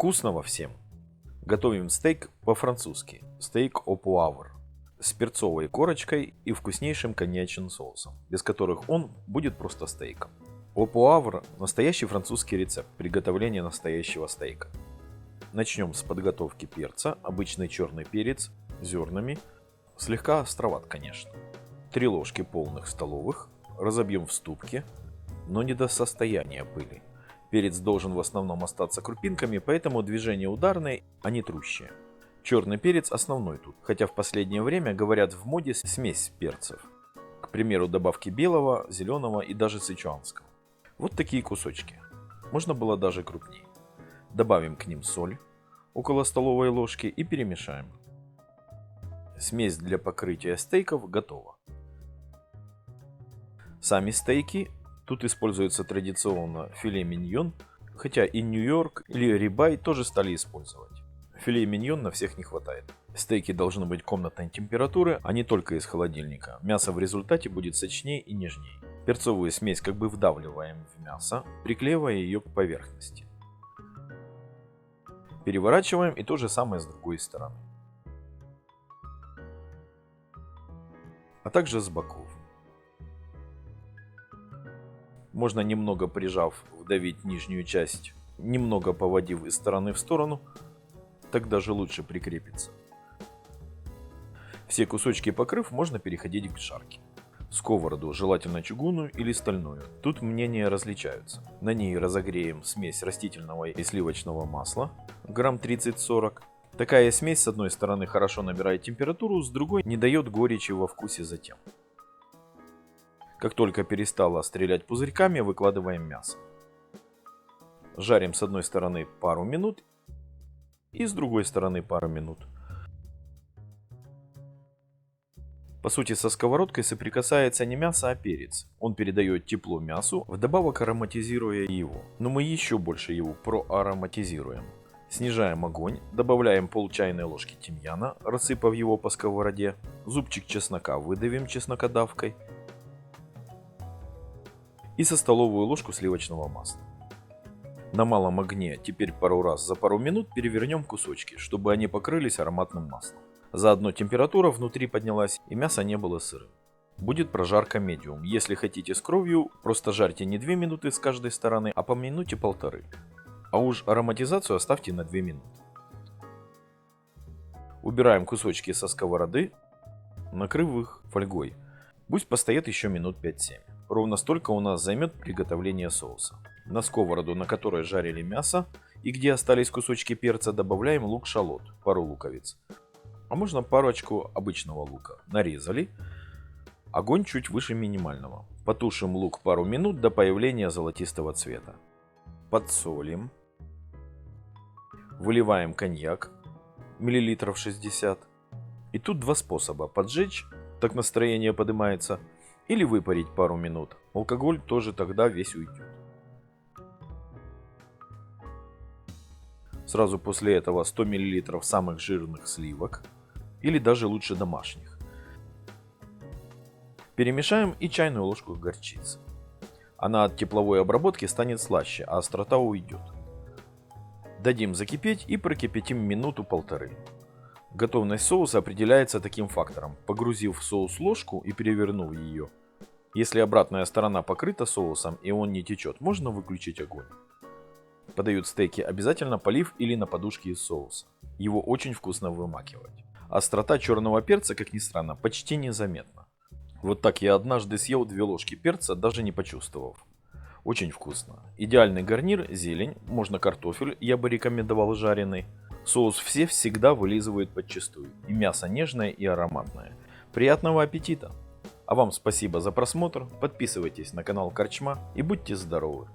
Вкусного всем! Готовим стейк по-французски. Стейк au poivre. С перцовой корочкой и вкуснейшим коньячным соусом, без которых он будет просто стейком. Au poivre – настоящий французский рецепт приготовления настоящего стейка. Начнем с подготовки перца, обычный черный перец, зернами, слегка островат, конечно. Три ложки полных столовых, разобьем в ступке, но не до состояния пыли. Перец должен в основном остаться крупинками, поэтому движения ударные, а не трущие. Черный перец основной тут, хотя в последнее время говорят в моде смесь перцев. К примеру, добавки белого, зеленого и даже сычуанского. Вот такие кусочки. Можно было даже крупнее. Добавим к ним соль, около столовой ложки и перемешаем. Смесь для покрытия стейков готова. Сами стейки Тут используется традиционно филе миньон, хотя и Нью-Йорк или рибай тоже стали использовать. Филе миньон на всех не хватает. Стейки должны быть комнатной температуры, а не только из холодильника. Мясо в результате будет сочнее и нежнее. Перцовую смесь как бы вдавливаем в мясо, приклеивая ее к поверхности. Переворачиваем и то же самое с другой стороны. А также с боков. Можно немного прижав вдавить нижнюю часть, немного поводив из стороны в сторону, так даже лучше прикрепится. Все кусочки покрыв, можно переходить к жарке. Сковороду, желательно чугунную или стальную. Тут мнения различаются. На ней разогреем смесь растительного и сливочного масла, грамм 30-40. Такая смесь с одной стороны хорошо набирает температуру, с другой не дает горечи во вкусе затем. Как только перестала стрелять пузырьками, выкладываем мясо. Жарим с одной стороны пару минут и с другой стороны пару минут. По сути, со сковородкой соприкасается не мясо, а перец. Он передает тепло мясу, вдобавок ароматизируя его. Но мы еще больше его проароматизируем. Снижаем огонь, добавляем пол чайной ложки тимьяна, рассыпав его по сковороде. Зубчик чеснока выдавим чеснокодавкой и со столовую ложку сливочного масла. На малом огне теперь пару раз за пару минут перевернем кусочки, чтобы они покрылись ароматным маслом. Заодно температура внутри поднялась и мясо не было сырым. Будет прожарка медиум. Если хотите с кровью, просто жарьте не 2 минуты с каждой стороны, а по минуте полторы. А уж ароматизацию оставьте на 2 минуты. Убираем кусочки со сковороды, накрыв их фольгой. Пусть постоят еще минут 5-7. Ровно столько у нас займет приготовление соуса. На сковороду, на которой жарили мясо и где остались кусочки перца, добавляем лук-шалот, пару луковиц. А можно парочку обычного лука. Нарезали. Огонь чуть выше минимального. Потушим лук пару минут до появления золотистого цвета. Подсолим. Выливаем коньяк, миллилитров 60. И тут два способа. Поджечь, так настроение поднимается – или выпарить пару минут. Алкоголь тоже тогда весь уйдет. Сразу после этого 100 мл самых жирных сливок, или даже лучше домашних. Перемешаем и чайную ложку горчицы. Она от тепловой обработки станет слаще, а острота уйдет. Дадим закипеть и прокипятим минуту-полторы. Готовность соуса определяется таким фактором. Погрузив в соус ложку и перевернув ее, если обратная сторона покрыта соусом и он не течет, можно выключить огонь. Подают стейки обязательно полив или на подушке из соуса. Его очень вкусно вымакивать. Острота черного перца, как ни странно, почти незаметна. Вот так я однажды съел две ложки перца, даже не почувствовав. Очень вкусно. Идеальный гарнир, зелень, можно картофель, я бы рекомендовал жареный. Соус все всегда вылизывают подчистую. И мясо нежное и ароматное. Приятного аппетита! А вам спасибо за просмотр, подписывайтесь на канал Корчма и будьте здоровы!